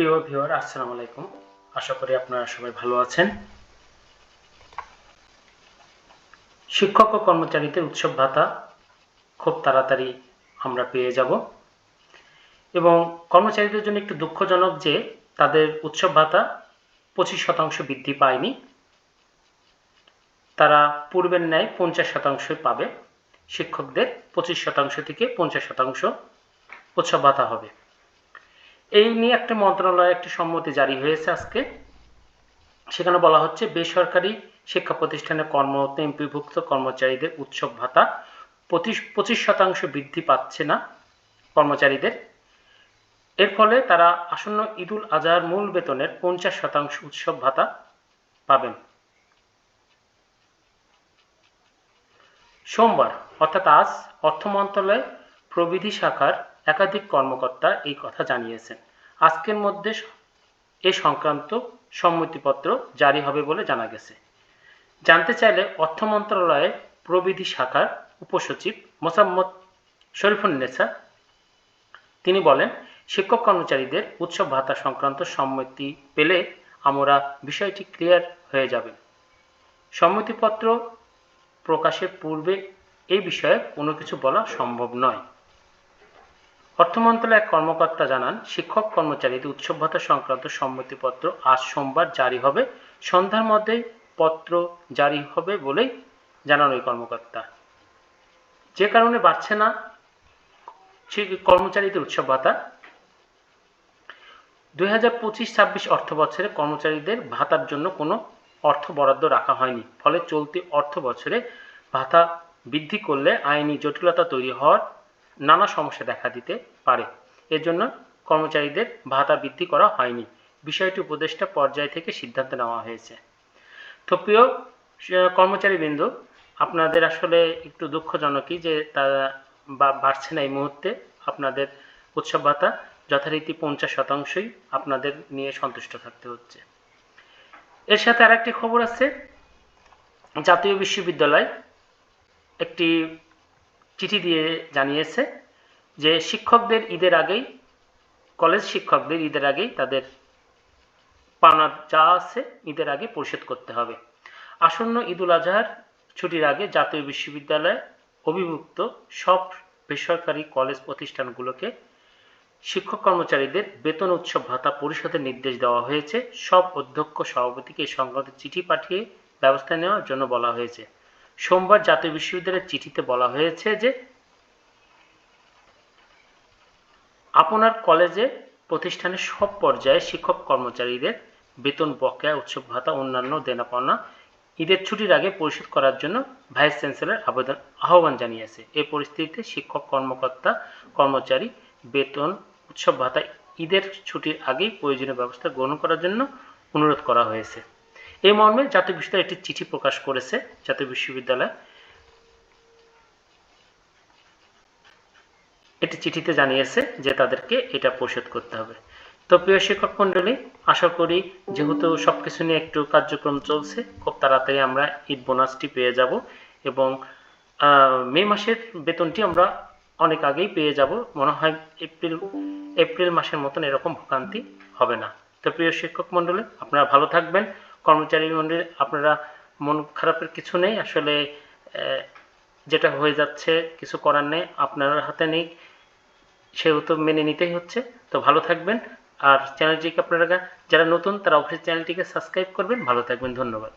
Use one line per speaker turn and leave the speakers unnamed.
প্রিয় ভিউয়ার, আসসালামু আলাইকুম। আশা করি আপনারা সবাই ভালো আছেন। শিক্ষক ও কর্মচারীদের উৎসব ভাতা খুব তাড়াতাড়ি আমরা পেয়ে যাব। এবং কর্মচারীদের জন্য একটু দুঃখজনক যে তাদের উৎসব ভাতা পঁচিশ শতাংশ বৃদ্ধি পায়নি। তারা পূর্বের ন্যায় পঞ্চাশ শতাংশই পাবে। শিক্ষকদের পঁচিশ শতাংশ থেকে পঞ্চাশ শতাংশ উৎসব ভাতা হবে। এই নিয়ে একটা মন্ত্রণালয়ে একটি সম্মতি জারি হয়েছে আজকে। সেখানে বলা হচ্ছে, বেসরকারি শিক্ষা প্রতিষ্ঠানে কর্মরত এমপিভুক্ত কর্মচারীদের উৎসব ভাতা পঁচিশ শতাংশ বৃদ্ধি পাচ্ছে না কর্মচারীদের। এর ফলে তারা আসন্ন ঈদুল আজহার মূল বেতনের পঞ্চাশ শতাংশ উৎসব ভাতা পাবেন। সোমবার, অর্থাৎ আজ, অর্থ মন্ত্রণালয় প্রবিধি শাখার একাধিক কর্মকর্তা এই কথা জানিয়েছেন। আজকের মধ্যে এ সংক্রান্ত সম্মতিপত্র জারি হবে বলে জানা গেছে। জানতে চাইলে অর্থ মন্ত্রণালয়ের প্রবিধি শাখার উপসচিব মোসাম্মদ শরীফুন্নেসা তিনি বলেন, শিক্ষক কর্মচারীদের উৎসব ভাতা সংক্রান্ত সম্মতি পেলে আমরা বিষয়টি ক্লিয়ার হয়ে যাবে। সম্মতিপত্র প্রকাশের পূর্বে এই বিষয়ে কোনো কিছু বলা সম্ভব নয়। অর্থ মন্ত্রণালয়ের কর্মকর্তা জানান, শিক্ষক কর্মচারীদের উৎসব ভাতা সংক্রান্ত সম্মতিপত্র আজ সোমবার জারি হবে। সন্ধ্যার মধ্যে পত্র জারি হবে বলেই জানান ওই কর্মকর্তা। যে কারণে বাড়ছে না কর্মচারীদের উৎসব ভাতা দুই হাজার পঁচিশ ছাব্বিশ অর্থ বছরে কর্মচারীদের ভাতার জন্য কোনো অর্থ বরাদ্দ রাখা হয়নি। ফলে চলতি অর্থ বছরে ভাতা বৃদ্ধি করলে আইনি জটিলতা তৈরি হওয়ার নানা সমস্যা দেখা দিতে পারে। এর জন্য কর্মচারীদের ভাতা বৃদ্ধি করা হয়নি। বিষয়টি উপদেষ্টা পর্যায় থেকে সিদ্ধান্ত নেওয়া হয়েছে। তো প্রিয় কর্মচারীবৃন্দ, আপনাদের আসলে একটু দুঃখজনকই যে তারা বাড়ছে না এই মুহূর্তে? আপনাদের উৎসব ভাতা যথারীতি পঞ্চাশ শতাংশই আপনাদের নিয়ে সন্তুষ্ট থাকতে হচ্ছে। এর সাথে আর একটি খবর আছে। জাতীয় বিশ্ববিদ্যালয় একটি চিঠি দিয়ে জানিয়েছে যে শিক্ষকদের ঈদের আগেই, কলেজ শিক্ষকদের ঈদের আগেই তাদের পাওনা যা আছে ঈদের আগে পরিশোধ করতে হবে। আসন্ন ঈদুল আজহার ছুটির আগে জাতীয় বিশ্ববিদ্যালয়ে অভিভুক্ত সব বেসরকারি কলেজ প্রতিষ্ঠানগুলোকে শিক্ষক কর্মচারীদের বেতন উৎসব ভাতা পরিশোধের নির্দেশ দেওয়া হয়েছে। সব অধ্যক্ষ সভাপতিকে এই সংক্রান্ত চিঠি পাঠিয়ে ব্যবস্থা নেওয়ার জন্য বলা হয়েছে। সোমবার জাতীয় বিশ্ববিদ্যালয়ের চিঠিতে বলা হয়েছে যে আপনার কলেজে প্রতিষ্ঠানের সব পর্যায়ে শিক্ষক কর্মচারীদের বেতন বকেয়া, উৎসব ভাতা, অন্যান্য দেনা পাওনা ঈদের ছুটির আগে পরিশোধ করার জন্য ভাইস চ্যান্সেলর আবেদন আহ্বান জানিয়েছে। এই পরিস্থিতিতে শিক্ষক কর্মকর্তা কর্মচারী বেতন, উৎসব ভাতা, ঈদের ছুটির আগেই প্রয়োজনীয় ব্যবস্থা গ্রহণ করার জন্য অনুরোধ করা হয়েছে। এই মর্মে জাতীয় বিশ্ববিদ্যালয় একটি চিঠি প্রকাশ করেছে, জাতীয় বিশ্ববিদ্যালয়। একটি চিঠিতে জানিয়েছে যে তাদেরকে এটা পরিশোধ করতে হবে। তো প্রিয় শিক্ষক মন্ডলী আশা করি যেহেতু সব কিছু নিয়ে একটু কার্যক্রম চলছে, খুব তাড়াতাড়ি আমরা ঈদ বোনাসটি পেয়ে যাব এবং মে মাসের বেতনটি আমরা অনেক আগেই পেয়ে যাব। মনে হয় এপ্রিল এপ্রিল মাসের মতন এরকম ভোগান্তি হবে না। তো প্রিয় শিক্ষক মন্ডলী আপনারা ভালো থাকবেন। কর্মচারী মন্ডলী আপনারা মন খারাপের কিছু নেই। আসলে যেটা হয়ে যাচ্ছে, কিছু করার নেই, আপনার হাতে নেই সেহেতু মেনে নিতেই হচ্ছে। তো ভালো থাকবেন। আর চ্যানেলটিকে আপনারা যারা নতুন, তারা অবশ্যই চ্যানেলটিকে সাবস্ক্রাইব করবেন। ভালো থাকবেন। ধন্যবাদ।